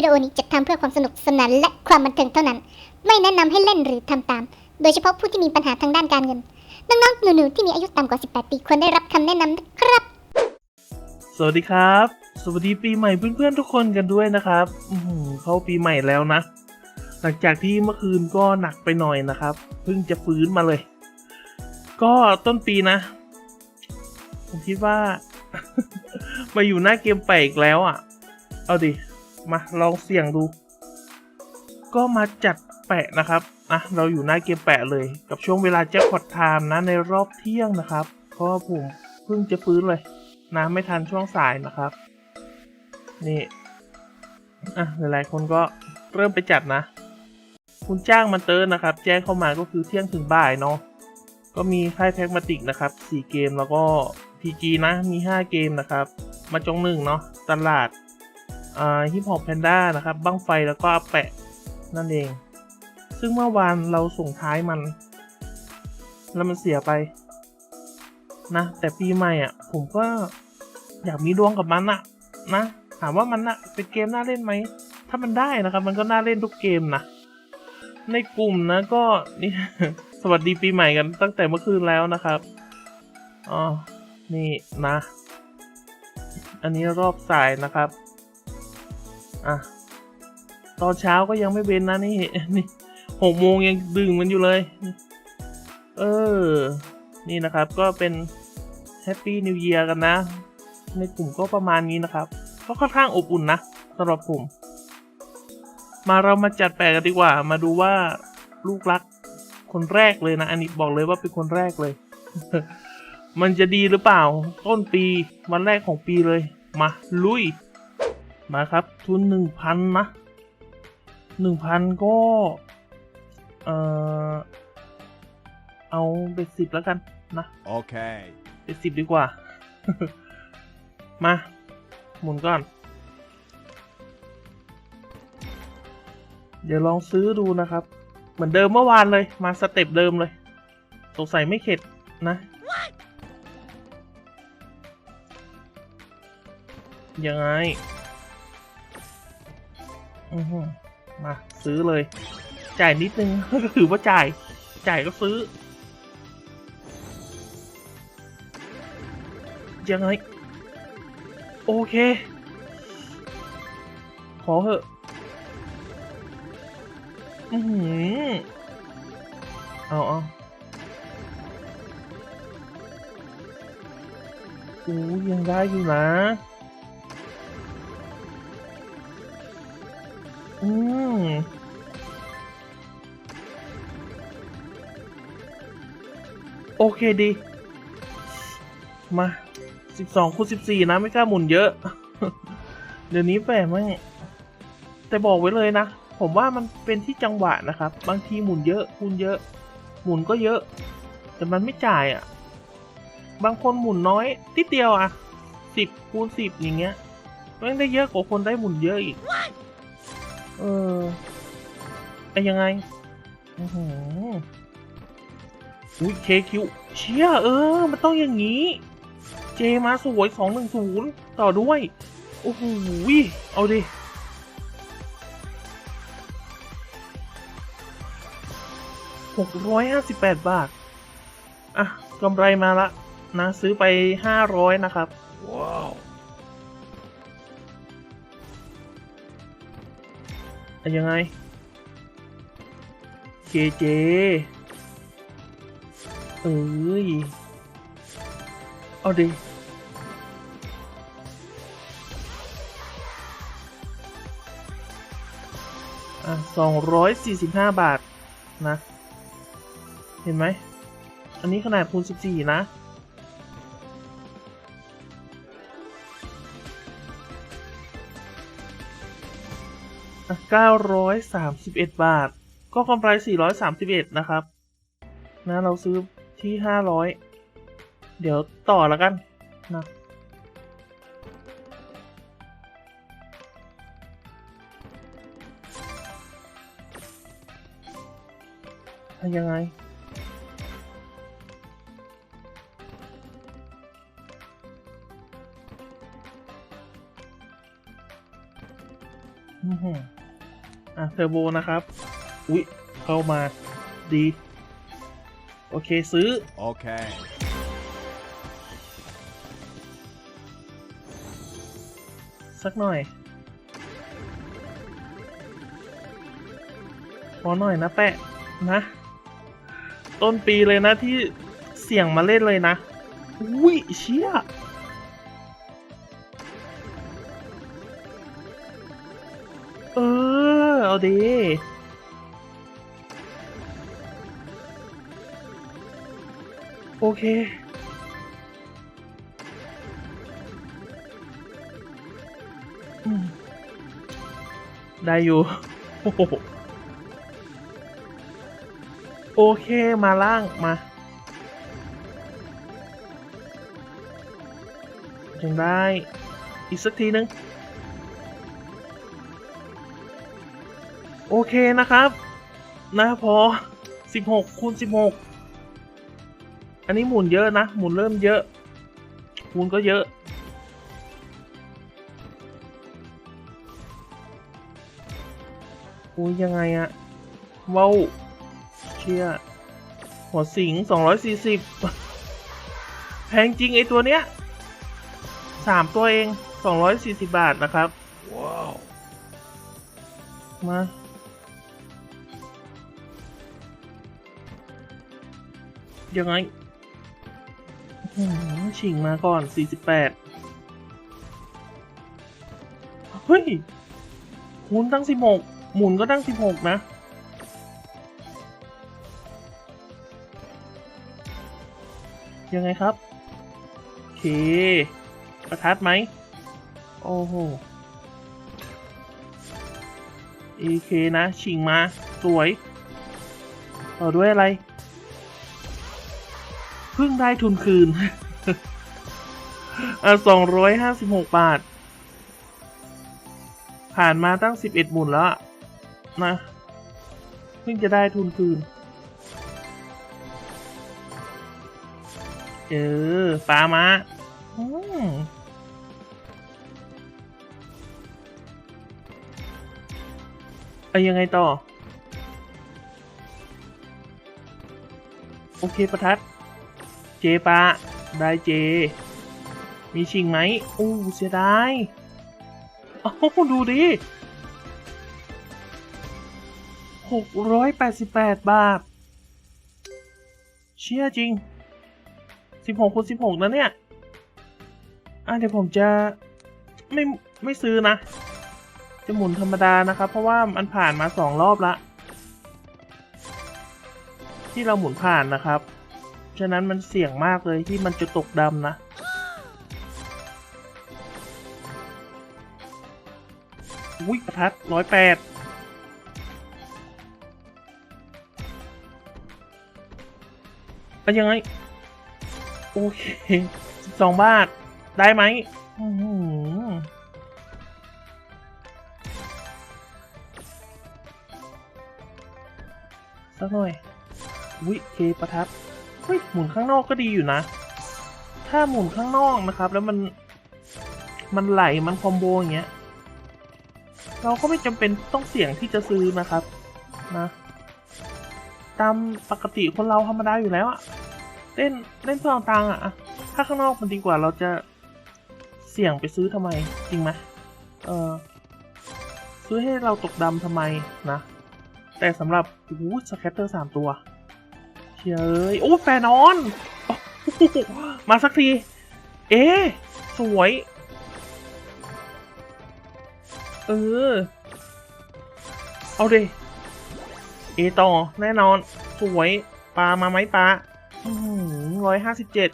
วิดีโอนี้จัดทำเพื่อความสนุกสนานและความบันเทิงเท่านั้น ไม่แนะนำให้เล่นหรือทำตาม โดยเฉพาะผู้ที่มีปัญหาทางด้านการเงิน น้องๆหนูๆที่มีอายุต่ำกว่า 18 ปีควรได้รับคำแนะนำนะครับ สวัสดีครับ สวัสดีปีใหม่เพื่อนๆทุกคนกันด้วยนะครับ อืเข้าปีใหม่แล้วนะ หลังจากที่เมื่อคืนก็หนักไปหน่อยนะครับ เพิ่งจะฟื้นมาเลย ก็ต้นปีนะ ผมคิดว่า มาอยู่หน้าเกมแปลกแล้วอะ เอาดิ มาลองเสี่ยงดู ก็มาจัดแปะนะครับอะเราอยู่หน้าเกมแปะเลย กับช่วงเวลาแจ็คพอตไทม์นะในรอบเที่ยงนะครับ เพราะว่าผมเพิ่งจะฟื้นเลยนะไม่ทันช่วงสายนะครับ นี่อะหลายๆคนก็เริ่มไปจัดนะ คุณจ้างมันเตอร์นะครับ แจ้งเข้ามาก็คือเที่ยงถึงบ่ายเนาะก็มีค่ายแพ็กมาติกนะครับ4เกมแล้วก็ PG นะมี 5 เกมนะครับ มาจงหนึ่งเนาะตลาด ฮิปฮอปแพนด้านะครับบั้งไฟแล้วก็อแปะนั่นเอง ซึ่งเมื่อวานเราส่งท้ายมัน แล้วมันเสียไปนะแต่ปีใหม่อะ ผมก็อยากมีดวงกับมันอะนะถามว่ามันอะเป็นเกมน่าเล่นไหม ถ้ามันได้นะครับ มันก็น่าเล่นทุกเกมนะ ในกลุ่มนะก็นี่สวัสดีปีใหม่กันตั้งแต่เมื่อคืนแล้วนะครับอ๋อนี่นะ อันนี้รอบสายนะครับ อะตอนเช้าก็ยังไม่เว้นนะนี่นี่หกโมงยังดึงมันอยู่เลย เออ นี่นะครับก็เป็นแฮปปี้นิว e ย r กันนะ ในกลุ่มก็ประมาณนี้นะครับ ก็ค่อนข้างอบอุ่นนะสำหรับผม มาเรามาจัดแปลกันดีกว่า มาดูว่าลูกรักคนแรกเลยนะ อันนี้บอกเลยว่าเป็นคนแรกเลย มันจะดีหรือเปล่า ต้นปีวันแรกของปีเลย มาลุย มาครับ ทุนหนึ่งพันนะหนึ่งพันก็ เอ่อ เอาเบ็ดสิบแล้วกันนะ Okay. เจ็ดสิบดีกว่า มา หมุนก่อน เดี๋ยวลองซื้อดูนะครับ เหมือนเดิมเมื่อวานเลย มาสเต็ปเดิมเลย สงสัยไม่เข็ดนะ ยังไงอือหือ มาซื้อเลย จ่ายนิดนึง ก็ถือว่าจ่าย จ่ายก็ซื้อ ยังไง โอเค ขอเหอะ อือหือเอาเอาโอ้ยังได้อยู่นะ อืมโอเคดี มาสิบสองคูณสิบสี่นะ ไม่กล้าหมุนเยอะ เดี๋ยวนี้แฝงไม่งแต่บอกไว้เลยนะ ผมว่ามันเป็นที่จังหวะนะครับ บางทีหมุนเยอะคูณเยอะ หมุนก็เยอะ แต่มันไม่จ่ายอะ่ะ บางคนหมุนน้อยทิดเดียวอะ่ะสิบคูณสิบอย่างเงี้ยแม่งได้เยอะกว่าคนได้หมุนเยอะอีก เออไอ้ยังไงอือหืออุ้ยเคคิวเชี่ยเออ มันต้องอย่างนี้ เจมาสวยสองหนึ่งศูนย์ต่อด้วย โอ้โหเอาดิหกร้อยห้าสิบแปดบาท อะกำไรมาละนะ ซื้อไปห้าร้อยนะครับ Wow. อะยังไง เจเจ เอ้ย เอาดิสองร้อยสี่สิบห้าบาทนะ เห็นไหม อันนี้ขนาดคูณสิบสี่นะ เก้าร้อยสามสิบเอ็ดบาท ก็กำไรสี่ร้อยสามสิบเอ็ดนะครับนะเราซื้อที่ห้าร้อยเดี๋ยวต่อแล้วกันนะยังไงอื้อหือ เทอร์โบนะครับ อุ๊ย เข้ามาดี โอเคซื้อ Okay. สักหน่อยขอหน่อยนะแปะนะ ต้นปีเลยนะที่เสี่ยงมาเล่นเลยนะ อุ้ยเชี่ย ดีโอเค ได้อยู่ โอเคมาล่างมายังได้ อีกสักทีนึง โอเคนะครับ นะพอ 16คูณ16 อันนี้หมุนเยอะนะ หมุนเริ่มเยอะหมุนก็เยอะอุ้ยยังไงอะว้าวเชี่ยหัวสิงสองร้อยสี่สิบแพงจริงไอตัวเนี้ยสามตัวเองสองร้อยสี่สิบบาทนะครับ Wow. มา ยังไงอื้อหือฉิงมาก่อน 48 เฮ้ยหมุนตั้ง 16 หมุนก็ตั้ง 16 นะ ยังไงครับ โอเค ประทัดไหม โอ้โห AK นะ ชิงมา สวย ต่อด้วยอะไรเพิ่งได้ทุนคืนอะสองร้อยห้าสิบหกบาท ผ่านมาตั้งสิบเอ็ดหมุนแล้วนะเพิ่งจะได้ทุนคืน เออปลามาอืมไปยังไงต่อ โอเคประทัด เจปะได้เจ มีชิงไหมอู้เสียดายเอ้าดูดิหกร้อยแปดสิบแปดบาท เชี่ยจริงสิบหกคูณสิบหกนะเนี่ย อะเดี๋ยวผมจะไม่ไม่ซื้อนะ จะหมุนธรรมดานะครับ เพราะว่ามันผ่านมาสองรอบละ ที่เราหมุนผ่านนะครับ ฉะนั้นมันเสี่ยงมากเลยที่มันจะตกดำนะ อุ้ยประทัดร้อยแปดเป็นยังไง โอเคสิบสองบาท ได้ไหมอื้อหือสักหน่อย วิเคประทัด ฮ้ยหมุนข้างนอกก็ดีอยู่นะ ถ้าหมุนข้างนอกนะครับ แล้วมันมันไหลมันคอมโบอย่างเงี้ยเราก็ไม่จำเป็นต้องเสี่ยงที่จะซื้อนะครับนะตามปกติคนเราธรรมดาอยู่แล้วอะเล่นเล่นเพื่อเอาตังค์อะอะถ้าข้างนอกมันดีกว่าเราจะเสี่ยงไปซื้อทำไมจริงไหมเออซื้อให้เราตกดำทำไมนะ แต่สำหรับโอ้สแคตเตอร์สามตัว เฮ้ยโอ้แฟนอนอมาสักที เอ๊สวย เออ เอาดิเอต่อ แน่นอน สวยปลามาไหมปลาร้อยห้าสิบเจ็ด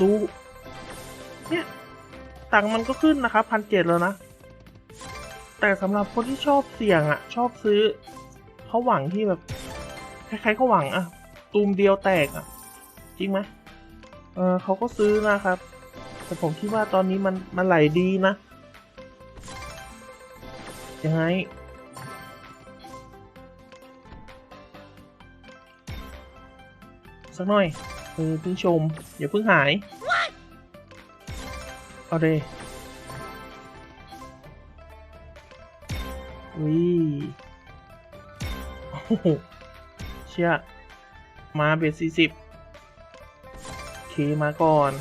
ดู เนี่ย ตังค์มันก็ขึ้นนะครับพันเจ็ดแล้วนะ แต่สำหรับคนที่ชอบเสี่ยงอะ่ะ ชอบซื้อเขาหวังที่แบบ ใครๆเขาหวังอะ่ะตูมเดียวแตกอะ่ะจริงไหมเออเขาก็ซื้อนะครับ แต่ผมคิดว่าตอนนี้มันมันไหลดีนะยังไงสักหน่อยเออเพิ่งชม อย่าเพิ่งหายเอาเดวิโอ้โห ชี่ยมาเบ็ดสี่สิบเคมาก่อน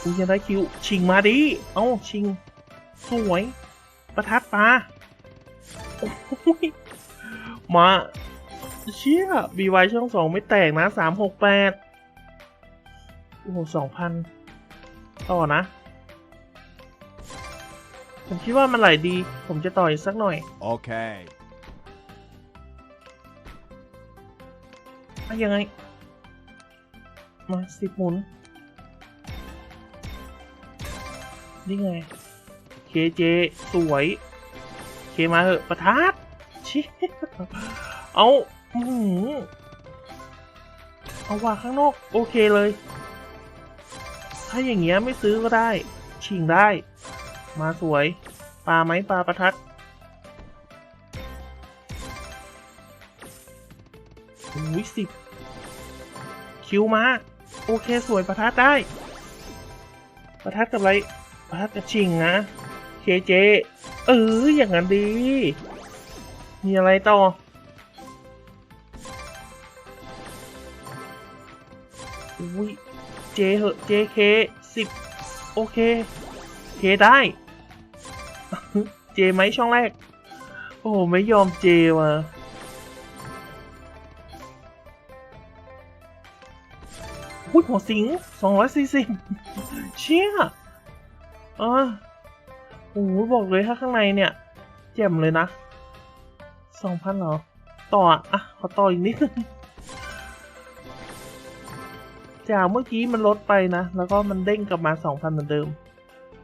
อุ้ยยังได้คิว ชิงมาดิ เอ้า ชิง สวย ประทัดปลามาเชี่ยบีวช่องสองไม่แตกนะสามหกแปดโอ้โหสองพันต่อนะ ผมคิดว่ามันไหลดี ผมจะต่ออีกสักหน่อย Okay. อะ ยังไง มาสิบหมุน นี่ไง เคเจ สวย เคมาเหอะประทัดชิเอาหือเอาว่าข้างนอก โอเคเลย ถ้าอย่างเงี้ยไม่ซื้อก็ได้ ชิงได้ มาสวย ปลาไหมปลาประทัด อุ้ยสิบคิวมาโอเคสวยประทัดได้ ประทัดกับอะไร ประทัดกับชิงนะเคเจ เอออย่างนั้นดี มีอะไรต่อ อุ้ยเจเหอะ JK สิบโอเค เคได้ เจไหมช่องแรก โอ้ไม่ยอมเจว่ะ อุ้ยหัวสิงสองร้อยสี่สิบเชี่ยอ่าโอ้โหบอกเลยถ้าข้างในเนี่ยแจ่มเลยนะสองพันเหรอ ต่ออะขอต่ออีกนิดนึงจากเมื่อกี้มันลดไปนะ แล้วก็มันเด้งกลับมาสองพันเหมือนเดิม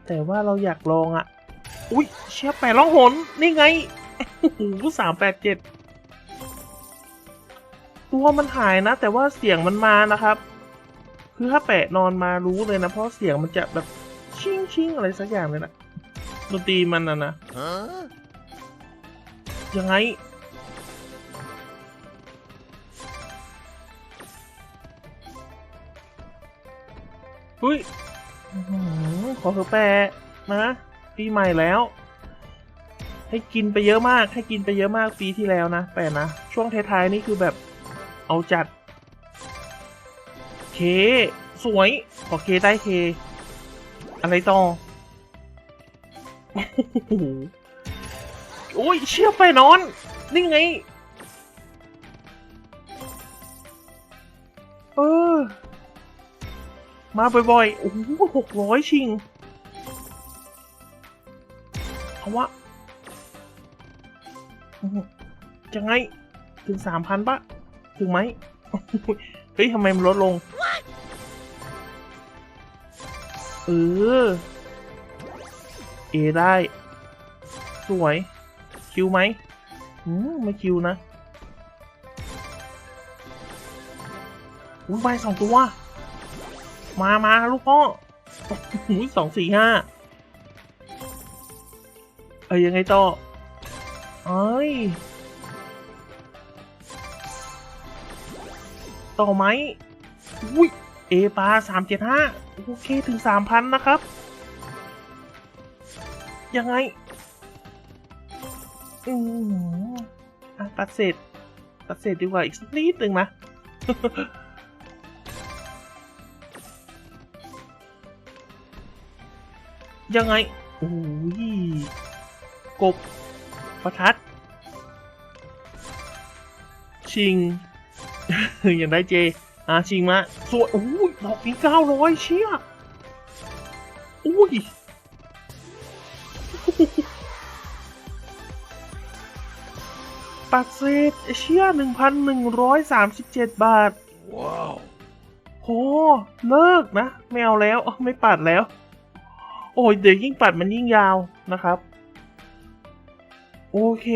แต่ว่าเราอยากลองอะ อุ้ยเชี่ยแปดล่องหน นี่ไงโอ้โหสามแปดเจ็ดตัวมันหายนะ แต่ว่าเสียงมันมานะครับ คือถ้าแปะนอนมารู้เลยนะ เพราะเสียงมันจะแบบชิงชิงอะไรสักอย่างเลยนะดนตรีมันนะนะยังไงเฮ้ยอื้อหือขอเถอะแปะนะปีใหม่แล้ว ให้กินไปเยอะมาก ให้กินไปเยอะมากปีที่แล้วนะ แปะนะ ช่วงท้ายๆนี่คือแบบเอาจัด เคสวยขอเคได้เค อะไรต่อ โอ้ยเชี่ยไปนอน นี่ไง เออ มาบ่อยๆ โอ้โหหกร้อยชิงเอาวะอื้อหือจะไง ถึงสามพันปะ ถึงไหม เฮ้ยทำไมมันลดลง เออ เอได้ สวย คิวไหมอืมไม่คิวนะอุ้ยใบสองตัว มามาลูกพ่ออุ้ยสองสี่ห้าเอ้ยยังไงต่อเอ้ย ต่อไหมอุ้ย เอปาสามเจ็ดห้าโอเคถึงสามพันนะครับ ยังไง อืมอะตัดเศษตัดเศษดีกว่าอีกสักนิดหนึ่งนะยังไง โอ้ย กบ ประทัด ชิง ยังได้เจ อะชิงมาสวยโอ้ยดอกนี้เก้าร้อยเชี่ยอุ้ยปัดเศษเชี่ยหนึ่งพันหนึ่งร้อยสามสิบเจ็ดบาท Wow. โหเลิกนะ ไม่เอาแล้วไม่ปัดแล้ว โอ้ยเดี๋ยวยิ่งปัดมันยิ่งยาวนะครับ โอเค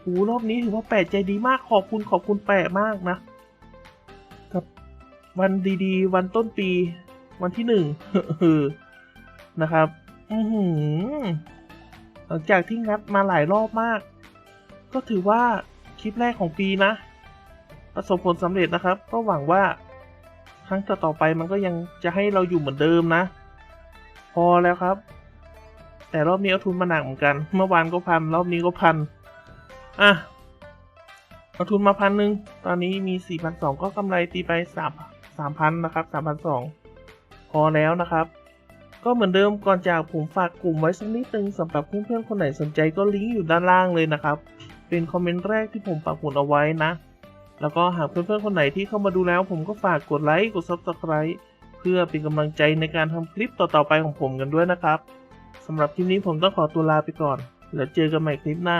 โอ้รอบนี้ถือว่าแปะใจดีมากขอบคุณขอบคุณแปะมากนะ กับวันดีๆ วันต้นปี วันที่หนึ่งนะครับ อือหือหลังจากที่งัดมาหลายรอบมาก ก็ถือว่าคลิปแรกของปีนะ ประสบผลสำเร็จนะครับ ก็หวังว่าครั้งต่อๆไปมันก็ยังจะให้เราอยู่เหมือนเดิมนะ พอแล้วครับ แต่รอบนี้เอาทุนมาหนักเหมือนกัน เมื่อวานก็พัน รอบนี้ก็พัน อะ เอาทุนมาพันหนึ่งตอนนี้มีสี่พันสองก็กำไรตีไปสามสามพันนะครับสามพันสองพอแล้วนะครับ ก็เหมือนเดิมก่อนจากผมฝากกลุ่มไว้สักนิดนึงสำหรับเพื่อนๆคนไหนสนใจก็ลิงก์อยู่ด้านล่างเลยนะครับ เป็นคอมเมนต์แรกที่ผมปักหมุดเอาไว้นะ แล้วก็หากเพื่อนๆคนไหนที่เข้ามาดูแล้ว ผมก็ฝากกดไลค์กด Subscribe เพื่อเป็นกำลังใจในการทำคลิปต่อๆไปของผมกันด้วยนะครับสำหรับคลิปนี้ผมต้องขอตัวลาไปก่อน แล้วเจอกันใหม่คลิปหน้า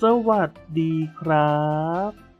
สวัสดีครับ